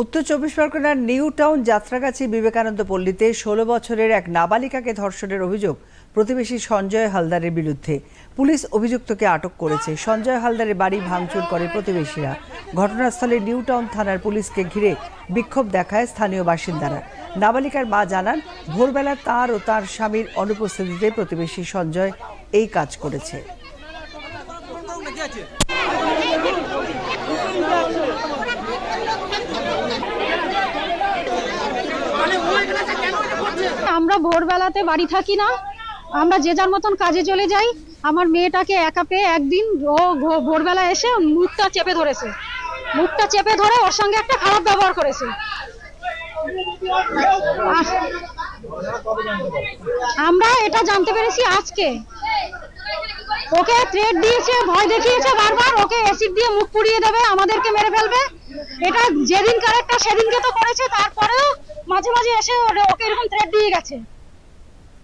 উত্তর চব্বিশ পরগনার নিউ টাউন যাত্রাগাছি বিবেকানন্দ পল্লীতে ষোলো বছরের এক নাবালিকাকে ধর্ষণের অভিযোগ। প্রতিবেশী সঞ্জয় হালদারের বিরুদ্ধে পুলিশ অভিযুক্তকে আটক করেছে। সঞ্জয় হালদারের বাড়ি ভাঙচুর করে প্রতিবেশীরা। ঘটনাস্থলে নিউ টাউন থানার পুলিশকে ঘিরে বিক্ষোভ দেখায় স্থানীয় বাসিন্দারা। নাবালিকার মা জানান, ভোরবেলা তার ও তার স্বামীর অনুপস্থিতিতে প্রতিবেশী সঞ্জয় এই কাজ করেছে। আমরা ভোরবেলাতে বাড়ি থাকি না। আমরা যে যার মতন কাজে চলে যাই। আমার মেয়েটাকে একা পেয়ে একদিন ও ভোরবেলা এসে মুখটা চেপে ধরেছে। মুখটা চেপে ধরে ওর সঙ্গে একটা খারাপ ব্যবহার করেছে। আমরা এটা জানতে পেরেছি আজকে। ওকে থ্রেট দিয়েছে, ভয় দেখিয়েছে বারবার। ওকে অ্যাসিড দিয়ে মুখ পুড়িয়ে দেবে, আমাদেরকে মেরে ফেলবে। এটা যেদিন কারেক্টটা সেদিনকে তো করেছে, তারপরেও মাঝে মাঝে এসে ওকে এরকম থ্রেট দিয়ে গেছে।